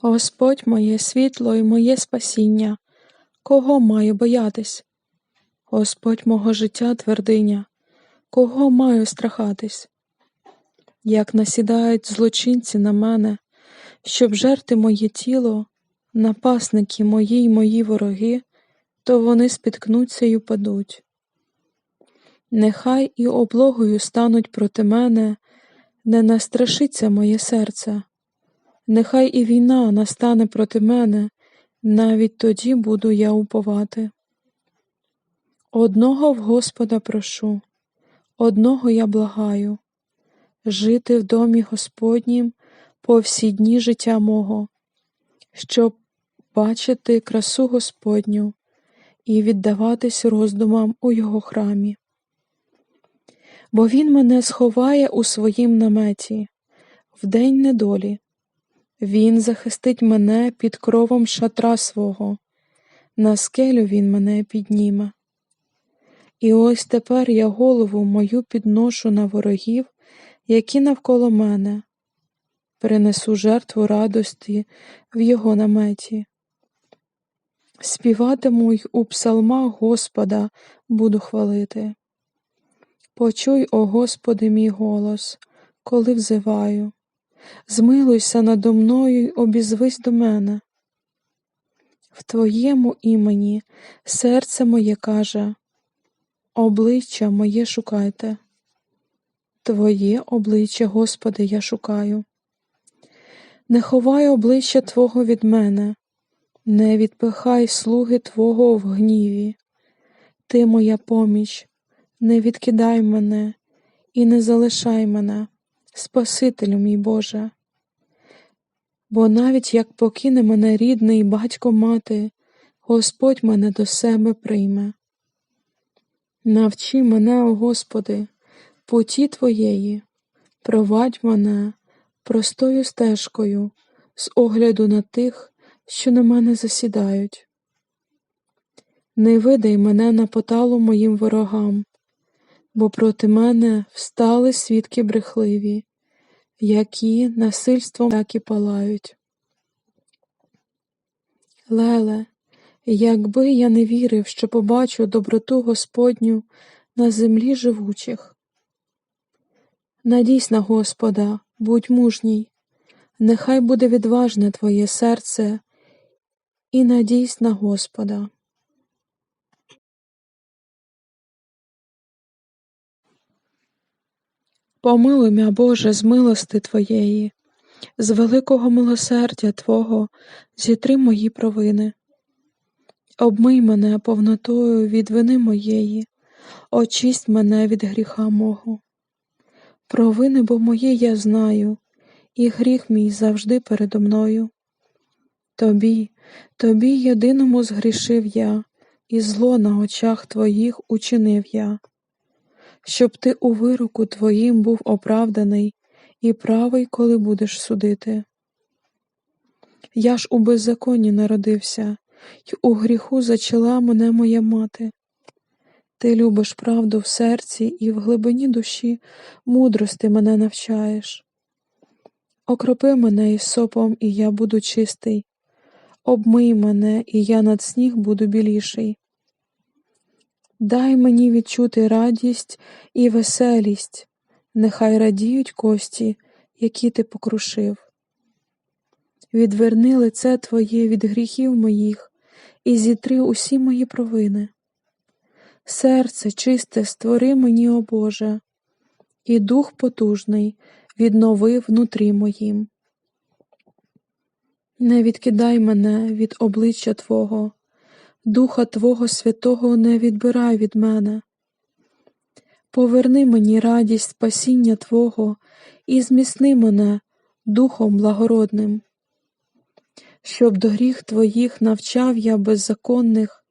Господь моє світло і моє спасіння, кого маю боятись? Господь мого життя твердиня, кого маю страхатись? Як насідають злочинці на мене, щоб жерти моє тіло, напасники мої й мої вороги, то вони спіткнуться й упадуть. Нехай і облогою стануть проти мене, не настрашиться моє серце, нехай і війна настане проти мене, навіть тоді буду я уповати. Одного в Господа прошу, одного я благаю, жити в домі Господнім по всі дні життя мого, щоб бачити красу Господню і віддаватись роздумам у Його храмі. Бо Він мене сховає у своїм наметі в день недолі, Він захистить мене під кровом шатра свого, на скелю Він мене підніме. І ось тепер я голову мою підношу на ворогів, які навколо мене, принесу жертву радості в його наметі. Співатиму й у псалмах Господа буду хвалити. Почуй, о Господи, мій голос, коли взиваю. Змилуйся надо мною й обізвись до мене. В Твоєму імені серце моє каже, обличчя моє шукайте. Твоє обличчя, Господи, я шукаю. Не ховай обличчя Твого від мене, не відпихай слуги Твого в гніві. Ти моя поміч, не відкидай мене і не залишай мене, Спасителю мій Боже. Бо навіть як покине мене рідний батько мати, Господь мене до себе прийме. Навчи мене, о Господи, путі Твоєї, провадь мене простою стежкою з огляду на тих, що на мене засідають. Не видай мене на поталу моїм ворогам, бо проти мене встали свідки брехливі, які насильством так і палають. Леле, якби я не вірив, що побачу доброту Господню на землі живучих. Надійсь на Господа, будь мужній, нехай буде відважне твоє серце, і надійсь на Господа. Помилуй мя, Боже, з милости Твоєї, з великого милосердя Твого зітри мої провини. Обмий мене повнотою від вини моєї, очисть мене від гріха мого. Провини бо мої я знаю, і гріх мій завжди передо мною. Тобі, тобі єдиному згрішив я, і зло на очах твоїх учинив я щоб ти у вироку твоїм був оправданий і правий, коли будеш судити. Я ж у беззаконні народився, й у гріху зачала мене моя мати. Ти любиш правду в серці і в глибині душі мудрости мене навчаєш. Окропи мене із сопом, і я буду чистий, обмий мене, і я над сніг буду біліший. Дай мені відчути радість і веселість, нехай радіють кості, які ти покрушив. Відверни лице Твоє від гріхів моїх і зітри усі мої провини. Серце чисте створи мені, о Боже, і дух потужний віднови внутрі моїм. Не відкидай мене від обличчя Твого. Духа Твого Святого не відбирай від мене. Поверни мені радість спасіння Твого і зміцни мене Духом благородним, щоб до гріх Твоїх навчав я беззаконних,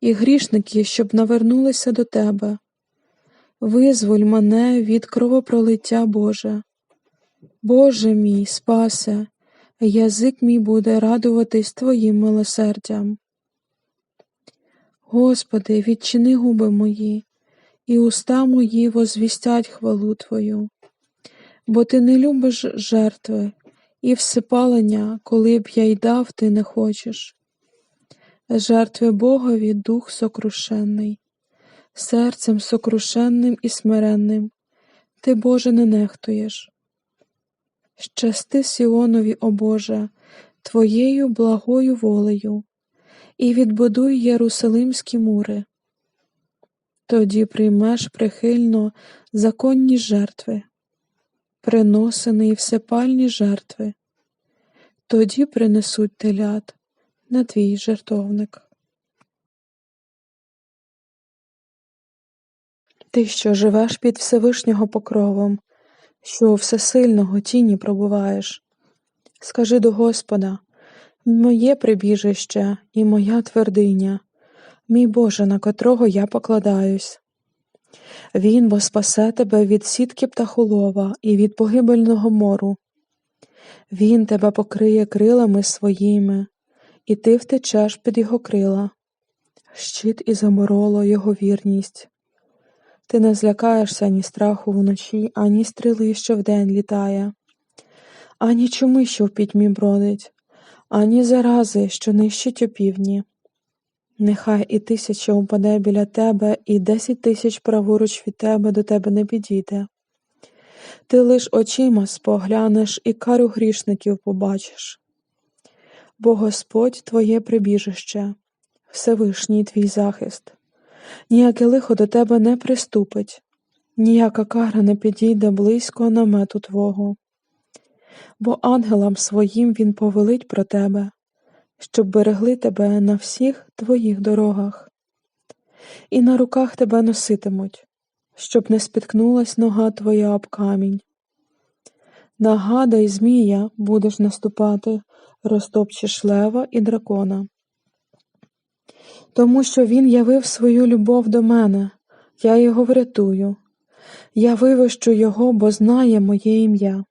і грішники, щоб навернулися до Тебе. Визволь мене від кровопролиття Боже. Боже мій, спасе, язик мій буде радуватись Твоїм милосердям. Господи, відчини губи мої, і уста мої возвістять хвалу Твою, бо Ти не любиш жертви і всипалення, коли б я й дав, ти не хочеш. Жертви Богові дух сокрушенний, серцем сокрушенним і смиренним, ти, Боже, не нехтуєш. Щасти Сіонові, о Боже, Твоєю благою волею, і відбудуй Єрусалимські мури. Тоді приймеш прихильно законні жертви, приносини і всепальні жертви, тоді принесуть телят на твій жертовник. Ти, що живеш під Всевишнього покровом, що у всесильного тіні пробуваєш, скажи до Господа, моє прибіжище і моя твердиня, мій Боже, на котрого я покладаюсь. Він бо спасе тебе від сітки птахолова і від погибельного мору. Він тебе покриє крилами своїми, і ти втечеш під його крила, щит і замороло його вірність. Ти не злякаєшся ні страху вночі, ані стріли, що вдень літає, ані чуми, що в пітьмі бродить, ані зарази, що нищить опівдні. Нехай і тисяча упаде біля тебе, і десять тисяч праворуч від тебе до тебе не підійде. Ти лиш очима споглянеш і кару грішників побачиш. Бо Господь твоє прибіжище, Всевишній твій захист, ніяке лихо до тебе не приступить, ніяка кара не підійде близько намету Твого. Бо ангелам своїм він повелить про тебе, щоб берегли тебе на всіх твоїх дорогах, і на руках тебе носитимуть, щоб не спіткнулась нога твоя об камінь. Нагадай, Змія, будеш наступати, розтопчеш лева і дракона. Тому що він явив свою любов до мене, я його врятую, я вивищу його, бо знає моє ім'я.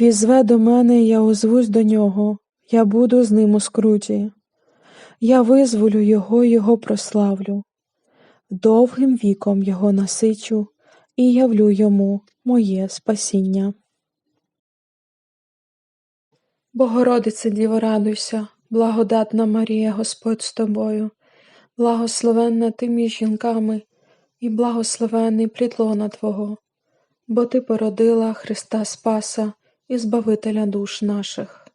Візве до мене, я озвусь до нього, я буду з ним у скруті. Я визволю його його прославлю, довгим віком його насичу і явлю йому моє спасіння. Богородице Діво, радуйся, благодатна Марія, Господь з тобою, благословенна ти між жінками, і благословений плід лона Твого, бо Ти породила Христа Спаса і Збавителя душ наших.